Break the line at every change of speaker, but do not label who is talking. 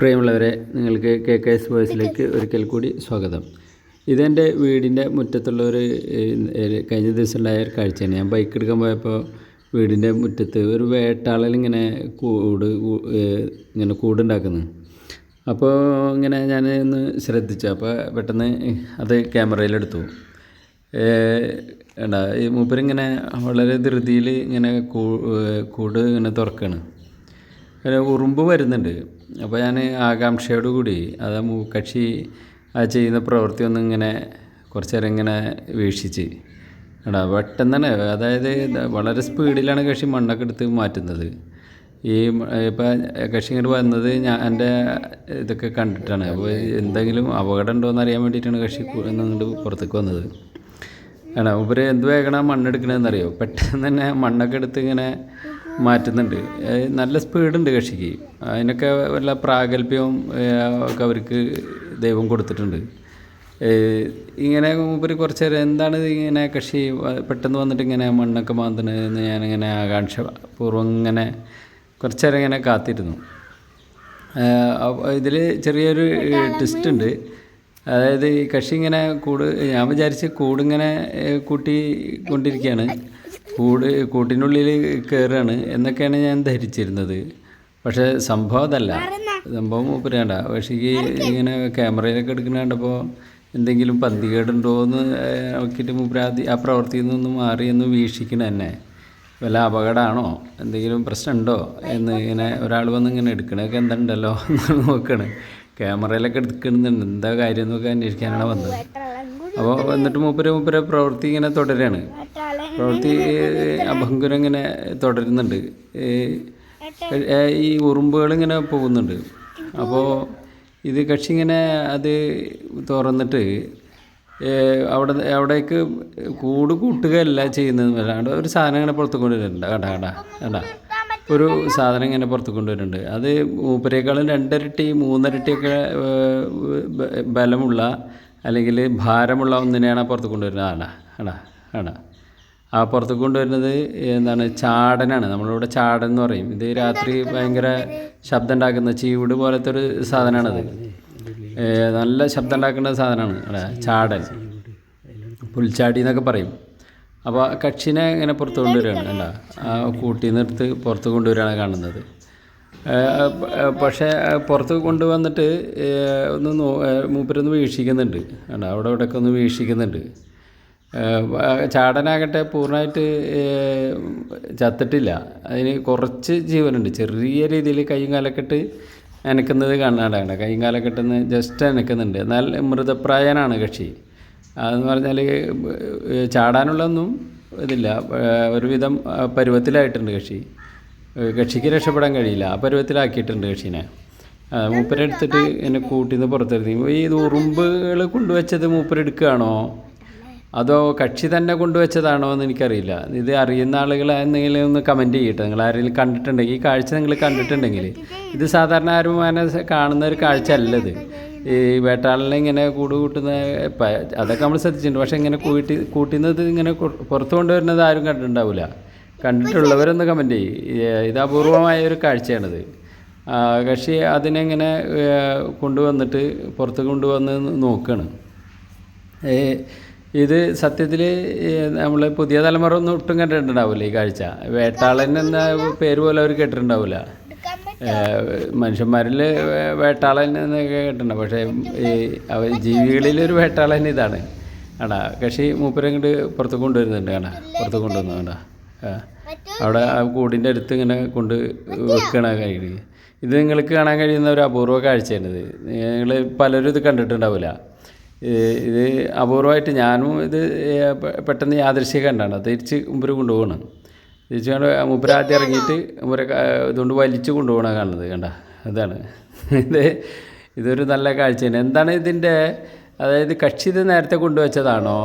പ്രിയമുള്ളവരെ നിങ്ങൾക്ക് K K S വോയിസിലേക്ക് ഒരിക്കൽ കൂടി സ്വാഗതം. ഇതെന്റെ വീടിന്റെ മുറ്റത്തുള്ള ഒരു കഴിഞ്ഞ ദിവസം ഉണ്ടായ ഒരു കാഴ്ചയാണ്. ഞാൻ ബൈക്ക് എടുക്കാൻ പോയപ്പോൾ വീടിന്റെ മുറ്റത്ത് ഒരു വേട്ടാളൽ ഇങ്ങനെ കൂട് ഇങ്ങനെ കൂടുണ്ടാക്കുന്നു. അപ്പോൾ ഇങ്ങനെ ഞാൻ ഒന്ന് ശ്രദ്ധിച്ചു. അപ്പോൾ പെട്ടെന്ന് അത് ക്യാമറയിലെടുത്തു. എന്താ ഈ മൂപ്പരിങ്ങനെ വളരെ ധൃതിയിൽ ഇങ്ങനെ കൂട് ഇങ്ങനെ തുറക്കുകയാണ് ഉറുമ്പ് വരുന്നുണ്ട്. അപ്പോൾ ഞാൻ ആകാംക്ഷയോടുകൂടി അത് കക്ഷി ആ ചെയ്യുന്ന പ്രവൃത്തി ഒന്ന് ഇങ്ങനെ കുറച്ച് നേരം ഇങ്ങനെ വീക്ഷിച്ച്. എടാ തന്നെ അതായത് വളരെ സ്പീഡിലാണ് കക്ഷി മണ്ണൊക്കെ എടുത്ത് മാറ്റുന്നത്. ഈ ഇപ്പം കക്ഷി ഇങ്ങോട്ട് വന്നത് ഞാൻ എന്റെ ഇതൊക്കെ കണ്ടിട്ടാണ്. അപ്പോൾ എന്തെങ്കിലും അപകടം ഉണ്ടോ എന്ന് അറിയാൻ വേണ്ടിയിട്ടാണ് കക്ഷി ഇങ്ങോട്ട് പുറത്തേക്ക് വന്നത്. ആണ് ഉപരി എന്ത് വേഗണം മണ്ണെടുക്കണമെന്നറിയോ പെട്ടെന്ന് തന്നെ മണ്ണൊക്കെ എടുത്ത് ഇങ്ങനെ മാറ്റുന്നുണ്ട്. നല്ല സ്പീഡുണ്ട് കക്ഷിക്ക്. അതിനൊക്കെ വല്ല പ്രാഗൽഭ്യവും ഒക്കെ അവർക്ക് ദൈവം കൊടുത്തിട്ടുണ്ട്. ഇങ്ങനെ ഉപരി കുറച്ച് നേരം എന്താണ് ഇങ്ങനെ കക്ഷി പെട്ടെന്ന് വന്നിട്ട് ഇങ്ങനെ മണ്ണൊക്കെ മാന്തണതെന്ന് ഞാനിങ്ങനെ ആകാംക്ഷ പൂർവം ഇങ്ങനെ കുറച്ച് നേരം ഇങ്ങനെ കാത്തിരുന്നു. ഇതിൽ ചെറിയൊരു ട്വിസ്റ്റ് ഉണ്ട്. അതായത് ഈ കക്ഷി ഇങ്ങനെ കൂട് ഞാൻ വിചാരിച്ച് കൂടിങ്ങനെ കൂട്ടി കൊണ്ടിരിക്കുകയാണ് കൂട് കൂട്ടിനുള്ളിൽ കയറുകയാണ് എന്നൊക്കെയാണ് ഞാൻ ധരിച്ചിരുന്നത്. പക്ഷേ സംഭവം അതല്ല. സംഭവം മൂപ്പരാണ്ട. പക്ഷേ ഈ ഇങ്ങനെ ക്യാമറയിലൊക്കെ എടുക്കുന്ന കണ്ടപ്പോൾ എന്തെങ്കിലും പന്തികേടുണ്ടോ എന്ന് നോക്കിയിട്ട് മൂപ്പര ആദ്യം ആ പ്രവൃത്തിയിൽ നിന്നൊന്ന് മാറി എന്ന് വീക്ഷിക്കണം എന്നെ. വല്ല അപകടമാണോ എന്തെങ്കിലും പ്രശ്നമുണ്ടോ? എന്ന് ഇങ്ങനെ ഒരാൾ വന്ന് ഇങ്ങനെ എടുക്കണൊക്കെ എന്തുണ്ടല്ലോ എന്ന് നോക്കണേ. ക്യാമറയിലൊക്കെ എടുക്കുന്നുണ്ട് എന്താ കാര്യം എന്നൊക്കെ അന്വേഷിക്കാനാണ് വന്നത്. അപ്പോൾ എന്നിട്ട് മൂപ്പര് മൂപ്പര് പ്രവൃത്തി ഇങ്ങനെ തുടരുകയാണ് പ്രവൃത്തി അഭംഗുരം ഇങ്ങനെ തുടരുന്നുണ്ട്. ഈ ഉറുമ്പുകൾ ഇങ്ങനെ പോകുന്നുണ്ട്. അപ്പോൾ ഇത് കക്ഷി ഇങ്ങനെ അത് തുറന്നിട്ട് അവിടെ അവിടേക്ക് കൂട് കൂട്ടുകയല്ല ചെയ്യുന്നത്. അല്ലാണ്ട് ഒരു സാധനം ഇങ്ങനെ പുറത്ത് കൊണ്ടുവരുന്നുണ്ട്. കടാ കടാ ഒരു സാധനം ഇങ്ങനെ പുറത്ത് കൊണ്ടുവരുന്നുണ്ട്. അത് മൂപ്പരേക്കാളും രണ്ടരട്ടി മൂന്നരട്ടിയൊക്കെ ബലമുള്ള അല്ലെങ്കിൽ ഭാരമുള്ള ഒന്നിനെയാണ് പുറത്ത് കൊണ്ടുവരുന്നത്. ആടാ ആടാ ആടാ ആ പുറത്ത് കൊണ്ടുവരുന്നത് എന്താണ്? ചാടനാണ്. നമ്മളിവിടെ ചാടൻ എന്ന് പറയും. ഇത് രാത്രി ഭയങ്കര ശബ്ദം ഉണ്ടാക്കുന്ന ചീവിട് പോലത്തെ ഒരു സാധനമാണത്. നല്ല ശബ്ദം ഉണ്ടാക്കുന്ന സാധനമാണ്. അല്ലേ ചാടൻ. പുൽച്ചാടി എന്നൊക്കെ പറയും. അപ്പോൾ കക്ഷിനെ ഇങ്ങനെ പുറത്ത് കൊണ്ടുവരികയാണ്. അല്ല ആ കൂട്ടിൽ നിന്നെടുത്ത് പുറത്ത് കൊണ്ടുവരികയാണ് കാണുന്നത്. പക്ഷേ പുറത്ത് കൊണ്ടുവന്നിട്ട് ഒന്ന് മൂപ്പരൊന്ന് വീക്ഷിക്കുന്നുണ്ട്. അവിടെ ഇവിടെയൊക്കെ ഒന്ന് വീക്ഷിക്കുന്നുണ്ട്. ചാടനാകട്ടെ പൂർണമായിട്ട് ചത്തിട്ടില്ല. അതിന് കുറച്ച് ജീവനുണ്ട്. ചെറിയ രീതിയിൽ കൈയും കാലക്കെട്ട് അനക്കുന്നത് കാണാണ്ടാണ് കൈയും കാലക്കെട്ടെന്ന് ജസ്റ്റ് അനക്കുന്നുണ്ട്. എന്നാൽ മൃതപ്രായനാണ് കക്ഷി. അതെന്ന് പറഞ്ഞാൽ ചാടാനുള്ളൊന്നും ഇതില്ല. ഒരുവിധം പരുവത്തിലായിട്ടുണ്ട് കക്ഷി. കക്ഷിക്ക് രക്ഷപ്പെടാൻ കഴിയില്ല. ആ പരുവത്തിലാക്കിയിട്ടുണ്ട് കക്ഷീനെ. മൂപ്പരെടുത്തിട്ട് എന്നെ കൂട്ടിന്ന് പുറത്തെടുത്തി. ഈ ഉറുമ്പുകൾ കൊണ്ടുവച്ചത് മൂപ്പരെടുക്കുകയാണോ അതോ കക്ഷി തന്നെ കൊണ്ടുവച്ചതാണോ എന്ന് എനിക്കറിയില്ല. ഇത് അറിയുന്ന ആളുകൾ എന്തെങ്കിലും ഒന്ന് കമന്റ് ചെയ്യട്ടെ. നിങ്ങൾ ആരെങ്കിലും കണ്ടിട്ടുണ്ടെങ്കിൽ ഈ കാഴ്ച നിങ്ങൾ കണ്ടിട്ടുണ്ടെങ്കിൽ. ഇത് സാധാരണ ആരും കാണുന്ന ഒരു കാഴ്ച അല്ലത് ഈ വേട്ടാളിനെ ഇങ്ങനെ കൂട് കൂട്ടുന്ന അതൊക്കെ നമ്മൾ ശ്രദ്ധിച്ചിട്ടുണ്ട്. പക്ഷേ ഇങ്ങനെ കൂട്ടി കൂട്ടുന്നത് ഇങ്ങനെ പുറത്തു കൊണ്ടുവരുന്നത് ആരും കണ്ടിട്ടുണ്ടാവില്ല കണ്ടിട്ടുള്ളവരൊന്ന് കമന്റ് ചെയ്യും. ഇത് അപൂർവമായ ഒരു കാഴ്ചയാണിത്. കക്ഷി അതിനെങ്ങനെ കൊണ്ടുവന്നിട്ട് പുറത്ത് കൊണ്ടുവന്ന് നോക്കുകയാണ് ഇത് സത്യത്തിൽ നമ്മൾ പുതിയ തലമുറ ഒന്നും ഒട്ടും കണ്ടിട്ടുണ്ടാവില്ല ഈ കാഴ്ച. വേട്ടാളൻ എന്ന പേര് പോലെ അവർ കേട്ടിട്ടുണ്ടാവില്ല. മനുഷ്യന്മാരിൽ വേട്ടാളൻ എന്നൊക്കെ കേട്ടിട്ടുണ്ട്. പക്ഷേ ഈ ജീവികളിലൊരു വേട്ടാളൻ ഇതാണ്. ആടാ കക്ഷി മൂപ്പരങ്ങോട്ട് പുറത്ത് കൊണ്ടുവരുന്നുണ്ട് കാണാ. പുറത്ത് കൊണ്ടുവന്നു വേണ്ട അവിടെ ആ കൂടിന്റെ അടുത്ത് ഇങ്ങനെ കൊണ്ട് വെക്കണ കഴിയും ഇത് നിങ്ങൾക്ക് കാണാൻ കഴിയുന്ന ഒരു അപൂർവ കാഴ്ചയാണിത്. നിങ്ങൾ പലരും ഇത് കണ്ടിട്ടുണ്ടാവില്ല. ഇത് അപൂർവമായിട്ട് ഞാനും ഇത് പെട്ടെന്ന് യാദൃശ്യം കണ്ടാണ്. തിരിച്ച് മുമ്പര് കൊണ്ടുപോകണം തിരിച്ച് കൊണ്ട് മുമ്പര് ആദ്യം ഇറങ്ങിയിട്ട് മുമ്പര ഇതുകൊണ്ട് വലിച്ചു കൊണ്ടുപോകണം കാണുന്നത് കണ്ട? അതാണ്. ഇത് ഇതൊരു നല്ല കാഴ്ചയാണ്. എന്താണ് ഇതിന്റെ അതായത് കക്ഷി ഇത് നേരത്തെ കൊണ്ടുവച്ചതാണോ?